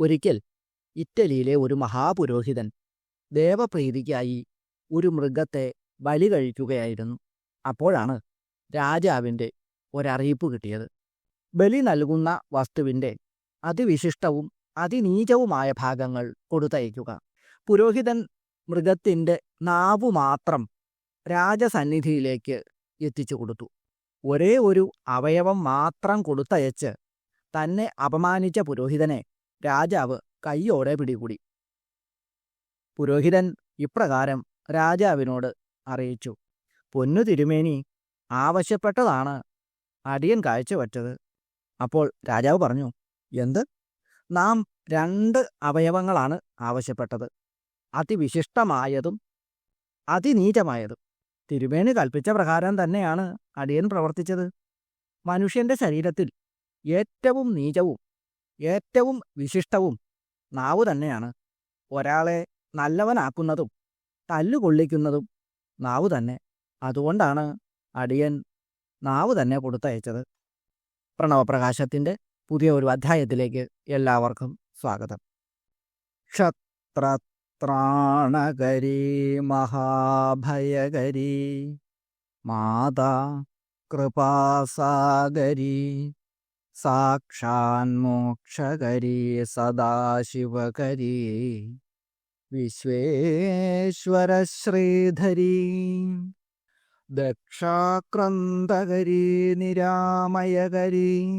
ഒരിക്കൽ ഇറ്റലിയിലെ ഒരു മഹാപുരോഹിതൻ ദേവപ്രീതിക്കായി ഒരു മൃഗത്തെ ബലി കഴിക്കുകയായിരുന്നു. അപ്പോഴാണ് രാജാവിന്റെ ഒരറിയിപ്പ് കിട്ടിയത്. ബലി നൽകുന്ന വസ്തുവിന്റെ അതിവിശിഷ്ടവും അതിനീചവുമായ ഭാഗങ്ങൾ കൊടുത്തയക്കുക. പുരോഹിതൻ മൃഗത്തിന്റെ നാവു മാത്രം രാജസന്നിധിയിലേക്ക് എത്തിച്ചു കൊടുത്തു. ഒരേ ഒരു അവയവം മാത്രം കൊടുത്തയച്ച് തന്നെ അപമാനിച്ച പുരോഹിതനെ രാജാവ് കയ്യോടെ പിടികൂടി. പുരോഹിതൻ ഇപ്രകാരം രാജാവിനോട് അറിയിച്ചു. പൊന്നു തിരുമേനി ആവശ്യപ്പെട്ടതാണ് അടിയൻ കാഴ്ചവറ്റത് അപ്പോൾ രാജാവ് പറഞ്ഞു എന്ത്? നാം രണ്ട് അവയവങ്ങളാണ് ആവശ്യപ്പെട്ടത്. അതിവിശിഷ്ടമായതും അതിനീചമായതും. തിരുമേനി കൽപ്പിച്ച പ്രകാരം തന്നെയാണ് അടിയൻ പ്രവർത്തിച്ചത്. മനുഷ്യന്റെ ശരീരത്തിൽ ഏറ്റവും നീചവും ഏറ്റവും വിശിഷ്ടവും നാവ് തന്നെയാണ്. ഒരാളെ നല്ലവനാക്കുന്നതും തല്ലുകൊള്ളിക്കുന്നതും നാവ് തന്നെ. അതുകൊണ്ടാണ് അടിയൻ നാവ് തന്നെ കൊടുത്തയച്ചത്. പ്രണവപ്രകാശത്തിന്റെ പുതിയ ഒരു അധ്യായത്തിലേക്ക് എല്ലാവർക്കും സ്വാഗതം. ക്ഷത്രത്രാണകരി മഹാഭയകരീ മാതാ കൃപാസാഗരീ സാക്ഷാൻ മോക്ഷകരീ സദാശിവകരീ. വിശ്വേശ്വരശ്രീധരീ. ദക്ഷാക്രന്ദകരീ നിരാമയകരീ.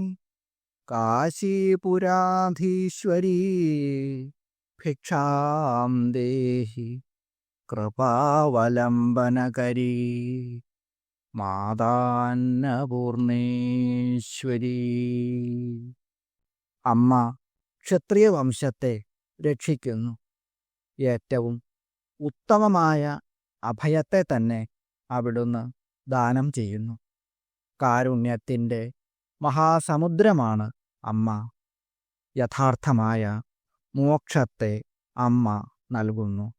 കാശീപുരാധീശ്വരീ. ഭിക്ഷാം ദേഹി കൃപാവലംബനകരീ. മാതാന്നപൂർണേശ്വരീ. അമ്മ ക്ഷത്രിയ വംശത്തെ രക്ഷിക്കുന്നു. ഏറ്റവും ഉത്തമമായ അഭയത്തെ തന്നെ അവിടുന്ന് ദാനം ചെയ്യുന്നു. കാരുണ്യത്തിന്റെ മഹാസമുദ്രമാണ് അമ്മ. യഥാർത്ഥമായ മോക്ഷത്തെ അമ്മ നൽകുന്നു.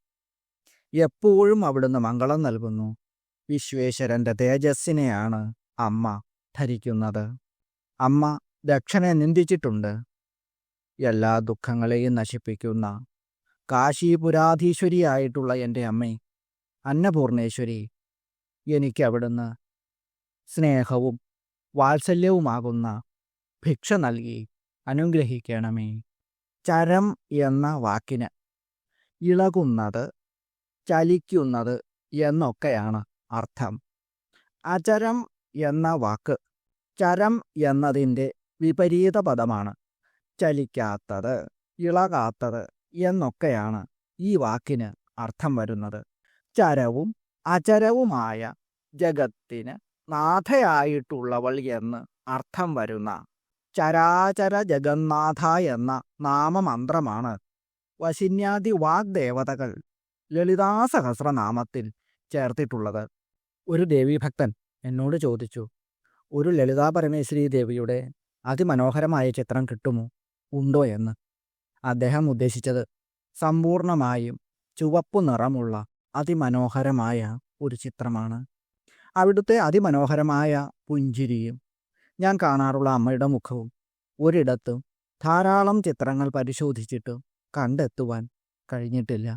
എപ്പോഴും അവിടുന്ന് മംഗളം നൽകുന്നു. വിശ്വേശ്വരന്റെ തേജസ്സിനെയാണ് അമ്മ ധരിക്കുന്നത്. അമ്മ ദക്ഷനെ നിന്ദിച്ചിട്ടുണ്ട്. എല്ലാ ദുഃഖങ്ങളെയും നശിപ്പിക്കുന്ന കാശീപുരാധീശ്വരിയായിട്ടുള്ള എന്റെ അമ്മ അന്നപൂർണേശ്വരി എനിക്കവിടുന്ന് സ്നേഹവും വാത്സല്യവുമാകുന്ന ഭിക്ഷ നൽകി അനുഗ്രഹിക്കണമേ. ചരം എന്ന വാക്കിന് ഇളകുന്നത് ചലിക്കുന്നത് എന്നൊക്കെയാണ് അർത്ഥം. അചരം എന്ന വാക്ക് ചരം എന്നതിന്റെ വിപരീത പദമാണ് ചലിക്കാത്തത് ഇളകാത്തത് എന്നൊക്കെയാണ് ഈ വാക്കിന് അർത്ഥം വരുന്നത്. ചരവും അചരവുമായ ജഗത്തിന് നാഥയായിട്ടുള്ളവൾ എന്ന് അർത്ഥം വരുന്ന ചരാചര ജഗന്നാഥ എന്ന നാമമന്ത്രമാണ്. വശിന്യാദി വാഗ്ദേവതകൾ ലളിതാസഹസ്രനാമത്തിൽ ചേർത്തിട്ടുള്ളത്. ഒരു ദേവീഭക്തൻ എന്നോട് ചോദിച്ചു ഒരു ലളിതാ പരമേശ്വരി ദേവിയുടെ അതിമനോഹരമായ ചിത്രം കിട്ടുമോ? ഉണ്ടോ എന്ന്? അദ്ദേഹം ഉദ്ദേശിച്ചത് സമ്പൂർണമായും ചുവപ്പു നിറമുള്ള അതിമനോഹരമായ ഒരു ചിത്രമാണ്. അവിടുത്തെ അതിമനോഹരമായ പുഞ്ചിരിയും ഞാൻ കാണാറുള്ള അമ്മയുടെ മുഖവും ഒരിടത്തും ധാരാളം ചിത്രങ്ങൾ പരിശോധിച്ചിട്ട് കണ്ടെത്തുവാൻ കഴിഞ്ഞിട്ടില്ല.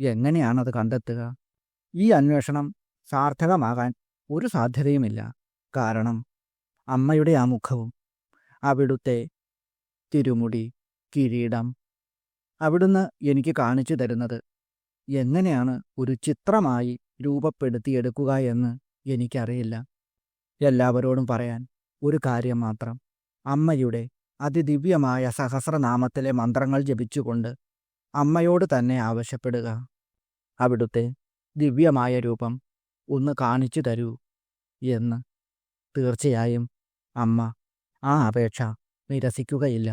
എങ്ങനെയാണത് കണ്ടെത്തുക? ഈ അന്വേഷണം സാർത്ഥകമാകാൻ ഒരു സാധ്യതയുമില്ല. കാരണം അമ്മയുടെ ആ മുഖവും അവിടുത്തെ തിരുമുടി കിരീടം അവിടുന്ന് എനിക്ക് കാണിച്ചു തരുന്നത് എങ്ങനെയാണ് ഒരു ചിത്രമായി രൂപപ്പെടുത്തിയെടുക്കുക എന്ന് എനിക്കറിയില്ല. എല്ലാവരോടും പറയാൻ ഒരു കാര്യം മാത്രം. അമ്മയുടെ അതിദിവ്യമായ സഹസ്രനാമത്തിലെ മന്ത്രങ്ങൾ ജപിച്ചുകൊണ്ട് അമ്മയോട് തന്നെ ആവശ്യപ്പെടുക. അവിടുത്തെ ദിവ്യമായ രൂപം ഒന്ന് കാണിച്ചു തരൂ എന്ന്. തീർച്ചയായും അമ്മ ആ അപേക്ഷ നിരസിക്കുകയില്ല.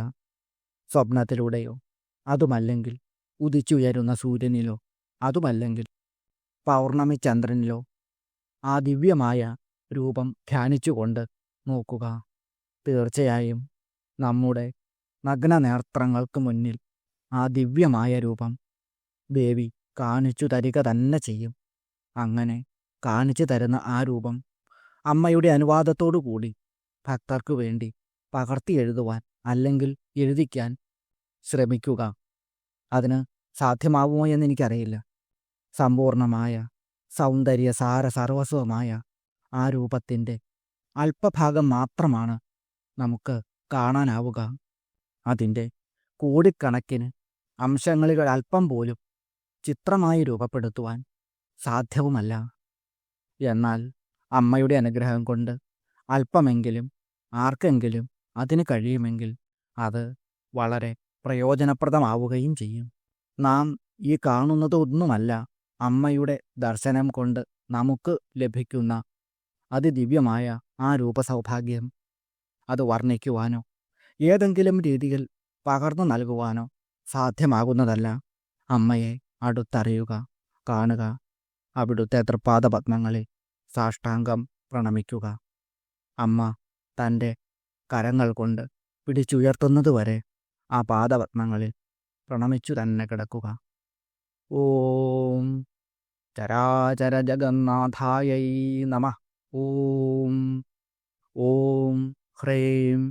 സ്വപ്നത്തിലൂടെയോ അതുമല്ലെങ്കിൽ ഉദിച്ചുയരുന്ന സൂര്യനിലോ അതുമല്ലെങ്കിൽ പൗർണമി ചന്ദ്രനിലോ ആ ദിവ്യമായ രൂപം ധ്യാനിച്ചുകൊണ്ട് നോക്കുക. തീർച്ചയായും നമ്മുടെ നഗ്ന നേത്രങ്ങൾക്ക് മുന്നിൽ ആ ദിവ്യമായ രൂപം ദേവി കാണിച്ചു തരിക തന്നെ ചെയ്യും. അങ്ങനെ കാണിച്ചു തരുന്ന ആ രൂപം അമ്മയുടെ അനുവാദത്തോടു കൂടി ഭക്തർക്കു വേണ്ടി പകർത്തി എഴുതുവാൻ അല്ലെങ്കിൽ എഴുതിക്കാൻ ശ്രമിക്കുക. അതിന് സാധ്യമാവുമോ എന്ന് എനിക്കറിയില്ല. സമ്പൂർണമായ സൗന്ദര്യ സാര സർവസ്വമായ ആ രൂപത്തിന്റെ അല്പഭാഗം മാത്രമാണ് നമുക്ക് കാണാനാവുക. അതിന്റെ കോടിക്കണക്കിന് അംശങ്ങളിൽ അല്പം പോലും ചിത്രമായി രൂപപ്പെടുത്തുവാൻ സാധ്യവുമല്ല. എന്നാൽ അമ്മയുടെ അനുഗ്രഹം കൊണ്ട് അല്പമെങ്കിലും ആർക്കെങ്കിലും അതിന് കഴിയുമെങ്കിൽ അത് വളരെ പ്രയോജനപ്രദമാവുകയും ചെയ്യും. നാം ഈ കാണുന്നതൊന്നുമല്ല അമ്മയുടെ ദർശനം കൊണ്ട് നമുക്ക് ലഭിക്കുന്ന അതിദിവ്യമായ ആ രൂപസൗഭാഗ്യം. അത് വർണിക്കുവാനോ ഏതെങ്കിലും രീതിയിൽ പകർന്നു നൽകുവാനോ സാധ്യമാകുന്നതല്ല. അമ്മയെ അടുത്തറിയുക കാണുക അവിടുത്തെ തൃപ്പാദപത്മങ്ങളിൽ സാഷ്ടാംഗം പ്രണമിക്കുക. അമ്മ തന്റെ കരങ്ങൾ കൊണ്ട് പിടിച്ചുയർത്തുന്നതുവരെ ആ പാദപത്മങ്ങളിൽ പ്രണമിച്ചു തന്നെ കിടക്കുക. ഓം ചരാചര ജഗന്നാഥായൈ നമ. ഓം ഓം ഹ്രേം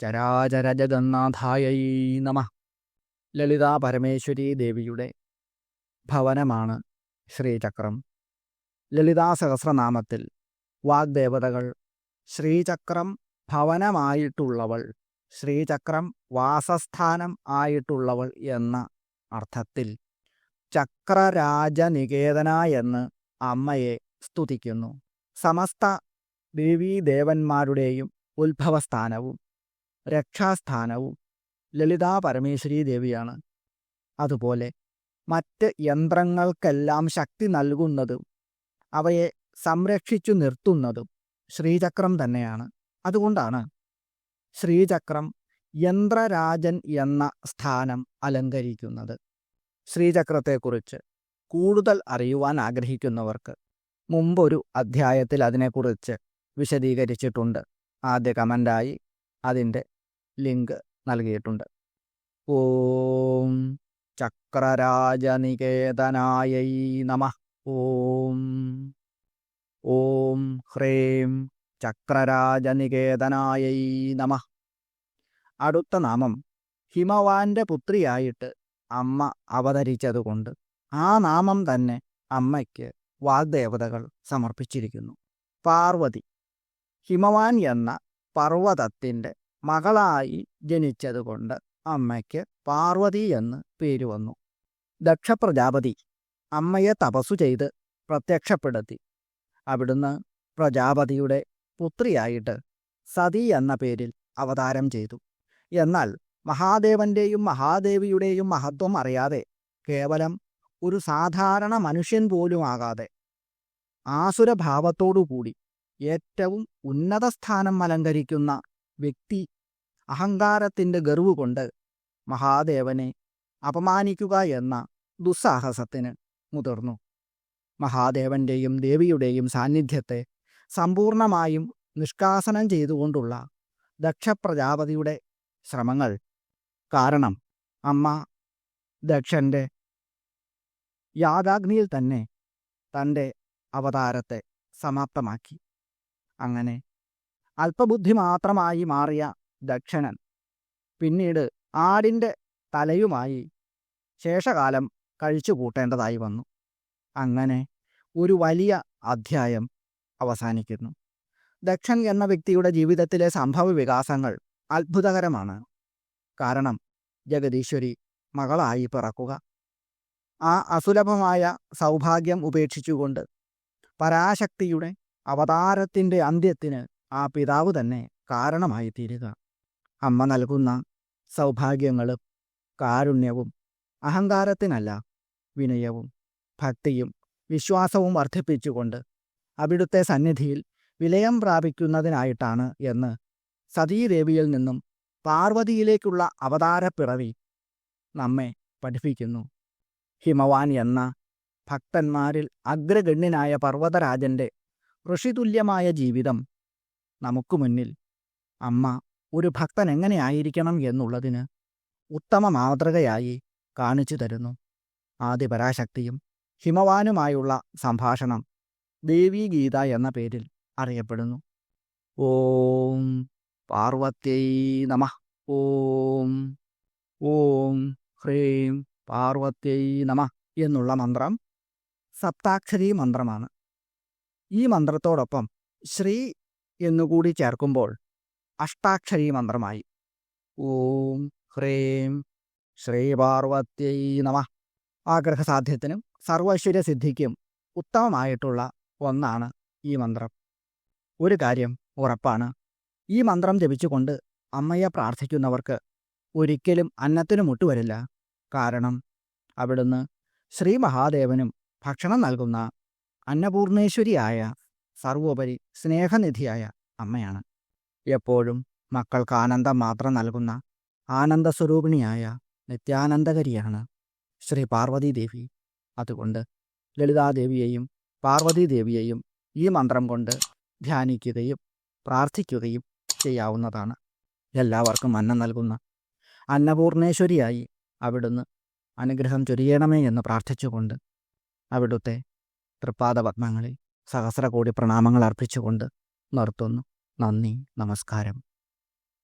ചരാചര ജഗന്നാഥായൈ നമ. ലളിതാ പരമേശ്വരി ദേവിയുടെ ഭവനമാണ് ശ്രീചക്രം. ലളിതാ സഹസ്രനാമത്തിൽ വാഗ്ദേവതകൾ. ശ്രീചക്രം ഭവനമായിട്ടുള്ളവൾ. ശ്രീചക്രം വാസസ്ഥാനം ആയിട്ടുള്ളവൾ എന്ന അർത്ഥത്തിൽ ചക്രരാജനികേതന എന്ന് അമ്മയെ സ്തുതിക്കുന്നു. സമസ്ത ദേവീദേവന്മാരുടെയും ഉത്ഭവസ്ഥാനവും രക്ഷാസ്ഥാനവും ലളിതാ പരമേശ്വരി ദേവിയാണ് അതുപോലെ മറ്റ് യന്ത്രങ്ങൾക്കെല്ലാം ശക്തി നൽകുന്നതും അവയെ സംരക്ഷിച്ചു നിർത്തുന്നതും ശ്രീചക്രം തന്നെയാണ്. അതുകൊണ്ടാണ് ശ്രീചക്രം യന്ത്രരാജൻ എന്ന സ്ഥാനം അലങ്കരിക്കുന്നത്. ശ്രീചക്രത്തെക്കുറിച്ച് കൂടുതൽ അറിയുവാൻ ആഗ്രഹിക്കുന്നവർക്ക് മുമ്പൊരു അധ്യായത്തിൽ അതിനെക്കുറിച്ച് വിശദീകരിച്ചിട്ടുണ്ട്. ആദ്യ കമന്റായി അതിന്റെ ലിങ്ക് നൽകിയിട്ടുണ്ട്. ഓം ചക്രരാജനികേതനായൈ നമ. ഓം ഓം ഹ്രേം ചക്രരാജനികേതനായൈ നമ. അടുത്ത നാമം ഹിമവാന്റെ പുത്രിയായിട്ട് അമ്മ അവതരിച്ചതുകൊണ്ട് ആ നാമം തന്നെ അമ്മയ്ക്ക് വാഗ്ദേവതകൾ സമർപ്പിച്ചിരിക്കുന്നു. പാർവതി ഹിമവാൻ എന്ന പർവതത്തിന്റെ മകളായി ജനിച്ചതുകൊണ്ട് അമ്മയ്ക്ക് പാർവതി എന്ന് പേര് വന്നു. ദക്ഷപ്രജാപതി അമ്മയെ തപസ്സു ചെയ്ത് പ്രത്യക്ഷപ്പെടുത്തി. അവിടുന്ന് പ്രജാപതിയുടെ പുത്രിയായിട്ട് സതി എന്ന പേരിൽ അവതാരം ചെയ്തു. എന്നാൽ മഹാദേവന്റെയും മഹാദേവിയുടെയും മഹത്വം അറിയാതെ കേവലം ഒരു സാധാരണ മനുഷ്യൻ പോലും ആകാതെ ആസുരഭാവത്തോടുകൂടി ഏറ്റവും ഉന്നത സ്ഥാനം അലങ്കരിക്കുന്ന വ്യക്തി അഹങ്കാരത്തിന്റെ ഗർവ് കൊണ്ട് മഹാദേവനെ അപമാനിക്കുക എന്ന ദുസ്സാഹസത്തിന് മുതിർന്നു. മഹാദേവന്റെയും ദേവിയുടെയും സാന്നിധ്യത്തെ സമ്പൂർണമായും നിഷ്കാസനം ചെയ്തുകൊണ്ടുള്ള ദക്ഷപ്രജാപതിയുടെ ശ്രമങ്ങൾ കാരണം അമ്മ ദക്ഷന്റെ യാഗാഗ്നിയിൽ തന്നെ തന്റെ അവതാരത്തെ സമാപ്തമാക്കി. അങ്ങനെ അല്പബുദ്ധി മാത്രമായി മാറിയ ദക്ഷണൻ പിന്നീട് ആടിന്റെ തലയുമായി ശേഷകാലം കഴിച്ചു കൂട്ടേണ്ടതായി വന്നു. അങ്ങനെ ഒരു വലിയ അധ്യായം അവസാനിക്കുന്നു. ദക്ഷൻ എന്ന വ്യക്തിയുടെ ജീവിതത്തിലെ സംഭവ വികാസങ്ങൾ അത്ഭുതകരമാണ്. കാരണം ജഗദീശ്വരി മകളായി പിറക്കുക. ആ അസുലഭമായ സൗഭാഗ്യം ഉപേക്ഷിച്ചുകൊണ്ട് പരാശക്തിയുടെ അവതാരത്തിന്റെ അന്ത്യത്തിന് ആ പിതാവ് തന്നെ കാരണമായി തീരുക അമ്മ നൽകുന്ന സൗഭാഗ്യങ്ങളും കാരുണ്യവും അഹങ്കാരത്തിനല്ല വിനയവും ഭക്തിയും വിശ്വാസവും വർദ്ധിപ്പിച്ചുകൊണ്ട് അവിടുത്തെ സന്നിധിയിൽ വിലയം പ്രാപിക്കുന്നതിനായിട്ടാണ് എന്ന് സതീദേവിയിൽ നിന്നും പാർവതിയിലേക്കുള്ള അവതാരപ്പിറവി നമ്മെ പഠിപ്പിക്കുന്നു. ഹിമവാൻ എന്ന ഭക്തന്മാരിൽ അഗ്രഗണ്യനായ പർവതരാജന്റെ ഋഷിതുല്യമായ ജീവിതം നമുക്ക് മുന്നിൽ അമ്മ ഒരു ഭക്തൻ എങ്ങനെയായിരിക്കണം എന്നുള്ളതിന് ഉത്തമ മാതൃകയായി കാണിച്ചു തരുന്നു. ആദിപരാശക്തിയും ഹിമവാനുമായുള്ള സംഭാഷണം ദേവീഗീത എന്ന പേരിൽ അറിയപ്പെടുന്നു. ഓം പാർവത്യൈ നമ. ഓം ഓം ഹ്രീം പാർവത്യൈ നമ എന്നുള്ള മന്ത്രം സപ്താക്ഷരി മന്ത്രമാണ്. ഈ മന്ത്രത്തോടൊപ്പം ശ്രീ എന്നുകൂടി ചേർക്കുമ്പോൾ അഷ്ടാക്ഷരി മന്ത്രമായി. ഓം ഹ്രീം ശ്രീ പാർവത്യൈ നമ. ആഗ്രഹസാധ്യത്തിനും സർവൈശ്വര്യ സിദ്ധിക്കും ഉത്തമമായിട്ടുള്ള ഒന്നാണ് ഈ മന്ത്രം. ഒരു കാര്യം ഉറപ്പാണ്. ഈ മന്ത്രം ജപിച്ചുകൊണ്ട് അമ്മയെ പ്രാർത്ഥിക്കുന്നവർക്ക് ഒരിക്കലും അന്നത്തിനു മുട്ടുവരില്ല. കാരണം അവിടുന്ന് ശ്രീ മഹാദേവനും ഭക്ഷണം നൽകുന്ന അന്നപൂർണേശ്വരിയായ സർവോപരി സ്നേഹനിധിയായ അമ്മയാണ്. എപ്പോഴും മക്കൾക്ക് ആനന്ദം മാത്രം നൽകുന്ന ആനന്ദസ്വരൂപിണിയായ നിത്യാനന്ദകരിയാണ് ശ്രീ പാർവതീദേവി. അതുകൊണ്ട് ലളിതാദേവിയെയും പാർവതീദേവിയെയും ഈ മന്ത്രം കൊണ്ട് ധ്യാനിക്കുകയും പ്രാർത്ഥിക്കുകയും ചെയ്യാവുന്നതാണ്. എല്ലാവർക്കും അന്നം നൽകുന്ന അന്നപൂർണേശ്വരിയായി അവിടുന്ന് അനുഗ്രഹം ചൊരിയണമേ എന്ന് പ്രാർത്ഥിച്ചുകൊണ്ട് അവിടുത്തെ തൃപ്പാദപത്മങ്ങളിൽ സഹസ്രകോടി പ്രണാമങ്ങൾ അർപ്പിച്ചുകൊണ്ട് നിർത്തുന്നു. നന്ദി നമസ്കാരം.